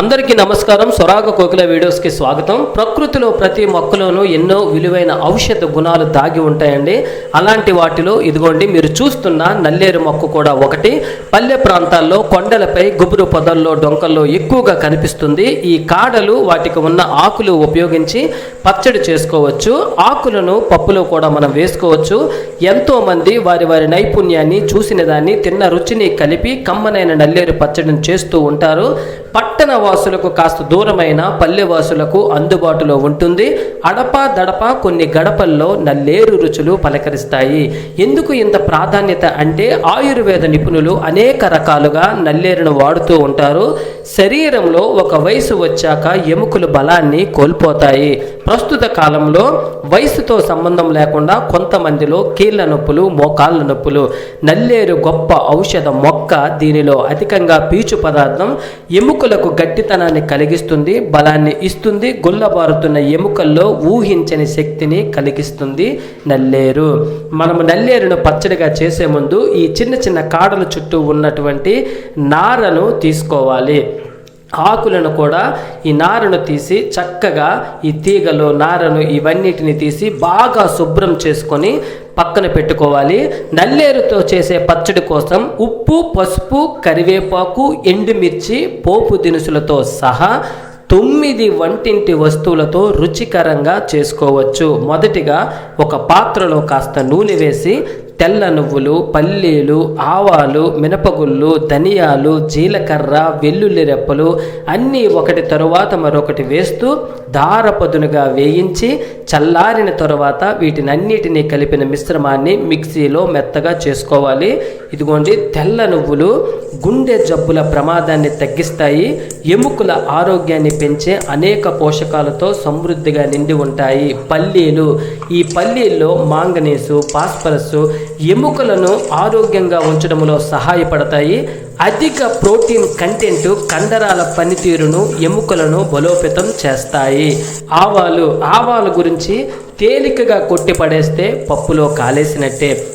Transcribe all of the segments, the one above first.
అందరికీ నమస్కారం. సొరాగ కోకిల వీడియోస్కి స్వాగతం. ప్రకృతిలో ప్రతి మొక్కలోనూ ఎన్నో విలువైన ఔషధ గుణాలు దాగి ఉంటాయండి. అలాంటి వాటిలో ఇదిగోండి మీరు చూస్తున్న నల్లేరు మొక్క కూడా ఒకటి. పల్లె ప్రాంతాల్లో కొండలపై గుబురు పొదల్లో డొంకల్లో ఎక్కువగా కనిపిస్తుంది. ఈ కాడలు వాటికి ఉన్న ఆకులు ఉపయోగించి పచ్చడి చేసుకోవచ్చు. ఆకులను పప్పులో కూడా మనం వేసుకోవచ్చు. ఎంతోమంది వారి వారి నైపుణ్యాన్ని చూసిన దాన్ని తిన్న రుచిని కలిపి కమ్మనైన నల్లేరు పచ్చడిని చేస్తూ ఉంటారు. పట్ పట్టణ వాసులకు కాస్త దూరమైన పల్లె వాసులకు అందుబాటులో ఉంటుంది. అడప దడప కొన్ని గడపల్లో నల్లేరు రుచులు పలకరిస్తాయి. ఎందుకు ఇంత ప్రాధాన్యత అంటే ఆయుర్వేద నిపుణులు అనేక రకాలుగా నల్లేరును వాడుతూ ఉంటారు. శరీరంలో ఒక వయసు వచ్చాక ఎముకలు బలాన్ని కోల్పోతాయి. ప్రస్తుత కాలంలో వయసుతో సంబంధం లేకుండా కొంతమందిలో కీళ్ళ నొప్పులు మోకాళ్ళ నొప్పులు. నల్లేరు గొప్ప ఔషధ మొక్క దీనిలో అధికంగా పీచు పదార్థం. ఎముకలకు గట్టితనాన్ని కలిగిస్తుంది బలాన్ని ఇస్తుంది గుల్లబారుతున్న ఎముకల్లో ఊహించని శక్తిని కలిగిస్తుంది నల్లేరు. మనము నల్లేరును పచ్చడిగా చేసే ముందు ఈ చిన్న చిన్న కాడల చుట్టూ ఉన్నటువంటి నారను తీసుకోవాలి. ఆకులను కూడా ఈ నారను తీసి చక్కగా ఈ తీగలు నారను ఇవన్నిటిని తీసి బాగా శుభ్రం చేసుకొని పక్కన పెట్టుకోవాలి. నల్లేరుతో చేసే పచ్చడి కోసం ఉప్పు పసుపు కరివేపాకు ఎండుమిర్చి పోపు దినుసులతో సహా తొమ్మిది వంటింటి వస్తువులతో రుచికరంగా చేసుకోవచ్చు. మొదటిగా ఒక పాత్రలో కాస్త నూనె వేసి తెల్ల నువ్వులు పల్లీలు ఆవాలు మినపగుళ్ళు ధనియాలు జీలకర్ర వెల్లుల్లి రెప్పలు అన్నీ ఒకటి తరువాత మరొకటి వేస్తూ దారపదునుగా వేయించి చల్లారిన తరువాత వీటినన్నిటినీ కలిపిన మిశ్రమాన్ని మిక్సీలో మెత్తగా చేసుకోవాలి. ఇదిగోండి తెల్ల నువ్వులు గుండె జబ్బుల ప్రమాదాన్ని తగ్గిస్తాయి. ఎముకల ఆరోగ్యాన్ని పెంచే అనేక పోషకాలతో సమృద్ధిగా నిండి ఉంటాయి. పల్లీలు ఈ పల్లీల్లో మాంగనీసు ఫాస్ఫరస్ ఎముకలను ఆరోగ్యంగా ఉంచడంలో సహాయపడతాయి. అధిక ప్రోటీన్ కంటెంట్ కండరాల పనితీరును ఎముకలను బలోపేతం చేస్తాయి. ఆవాలు ఆవాల గురించి తేలికగా కొట్టి పడేస్తే పప్పులో కాలేసినట్టే.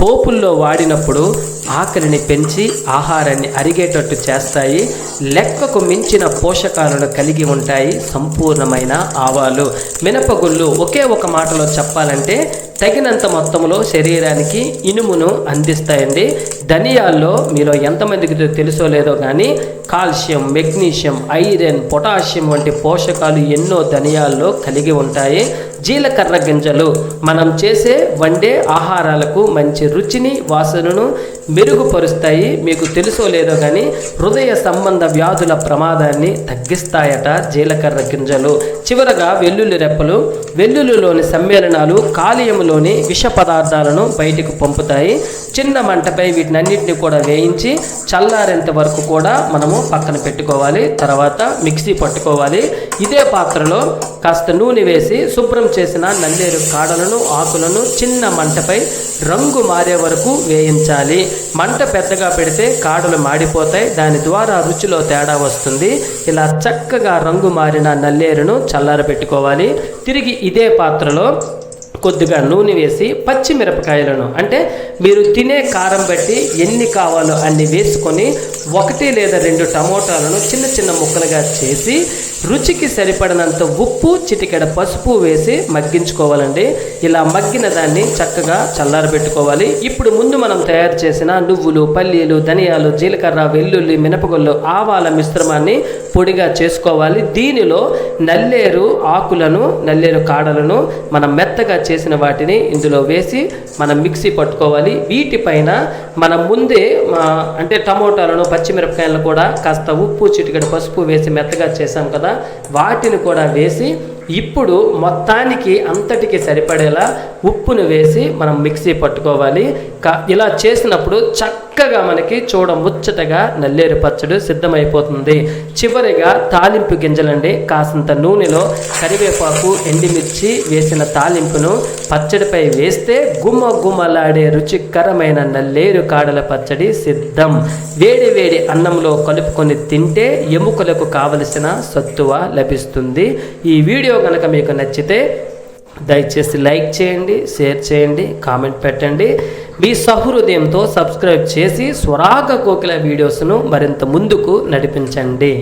పోపుల్లో వాడినప్పుడు ఆకలిని పెంచి ఆహారాన్ని అరిగేటట్టు చేస్తాయి. లెక్కకు మించిన పోషకాలను కలిగి ఉంటాయి సంపూర్ణమైన ఆవాలు. మినపగుళ్ళు ఒకే ఒక మాటలో చెప్పాలంటే తగినంత మొత్తంలో శరీరానికి ఇనుమును అందిస్తాయండి. ధనియాల్లో మీలో ఎంతమందికి తెలుసో లేదో కానీ కాల్షియం మెగ్నీషియం ఐరన్ పొటాషియం వంటి పోషకాలు ఎన్నో ధనియాల్లో కలిగి ఉంటాయి. జీలకర్ర గింజలు మనం చేసే వండే ఆహారాలకు మంచి రుచిని వాసనను మెరుగుపరుస్తాయి. మీకు తెలుసో లేదో కానీ హృదయ సంబంధ వ్యాధుల ప్రమాదాన్ని తగ్గిస్తాయట జీలకర్ర గింజలు. చివరగా వెల్లుల్లి రెప్పలు. వెల్లుల్లిలోని సమ్మేళనాలు కాలేయములోని విష పదార్థాలను బయటకు పంపుతాయి. చిన్న మంటపై వీటినన్నింటినీ కూడా వేయించి చల్లారేంత వరకు కూడా మనము పక్కన పెట్టుకోవాలి. తర్వాత మిక్సీ పట్టుకోవాలి. ఇదే పాత్రలో కాస్త నూనె వేసి శుభ్రం చేసిన నల్లేరు కాడలను ఆకులను చిన్న మంటపై రంగు మారే వరకు వేయించాలి. మంట పెద్దగా పెడితే కాడలు మాడిపోతాయి. దాని ద్వారా రుచిలో తేడా వస్తుంది. ఇలా చక్కగా రంగు మారిన నల్లేరును చల్లారబెట్టుకోవాలి. తిరిగి ఇదే పాత్రలో కొద్దిగా నూనె వేసి పచ్చిమిరపకాయలను అంటే మీరు తినే కారం బట్టి ఎన్ని కావాలో అన్ని వేసుకొని ఒకటి లేదా రెండు టమోటాలను చిన్న చిన్న ముక్కలుగా చేసి రుచికి సరిపడినంత ఉప్పు చిటికెడ పసుపు వేసి మగ్గించుకోవాలండి. ఇలా మగ్గిన దాన్ని చక్కగా చల్లారబెట్టుకోవాలి. ఇప్పుడు ముందు మనం తయారు చేసిన నువ్వులు పల్లీలు ధనియాలు జీలకర్ర వెల్లుల్లి మినపగుళ్ళు ఆవాల మిశ్రమాన్ని పొడిగా చేసుకోవాలి. దీనిలో నల్లేరు ఆకులను నల్లేరు కాడలను మనం మెత్తగా చేసిన వాటిని ఇందులో వేసి మనం మిక్సీ పట్టుకోవాలి. వీటిపైన మనం ముందే అంటే టమోటాలను పచ్చిమిరపకాయలను కూడా కాస్త ఉప్పు చిటికెడు పసుపు వేసి మెత్తగా చేసాం కదా. వాటిని కూడా వేసి ఇప్పుడు మొత్తానికి అంతటికి సరిపడేలా ఉప్పును వేసి మనం మిక్సీ పట్టుకోవాలి. ఇలా చేసినప్పుడు చక్కగా మనకి చూడ ముచ్చటగా నల్లేరు పచ్చడి సిద్ధమైపోతుంది. చివరిగా తాలింపు గింజలండి. కాసంత నూనెలో కరివేపాకు ఎండిమిర్చి వేసిన తాలింపును పచ్చడిపై వేస్తే గుమ్మ గుమ్మలాడే రుచికరమైన నల్లేరు కాడల పచ్చడి సిద్ధం. వేడి వేడి అన్నంలో కలుపుకొని తింటే ఎముకలకు కావలసిన సత్తువ లభిస్తుంది. ఈ వీడియో వీడియో కనుక మీకు నచ్చితే దయచేసి లైక్ చేయండి షేర్ చేయండి కామెంట్ పెట్టండి. మీ సహృదయంతో సబ్స్క్రైబ్ చేసి స్వరాగ కోకిల వీడియోస్ను మరింత ముందుకు నడిపించండి.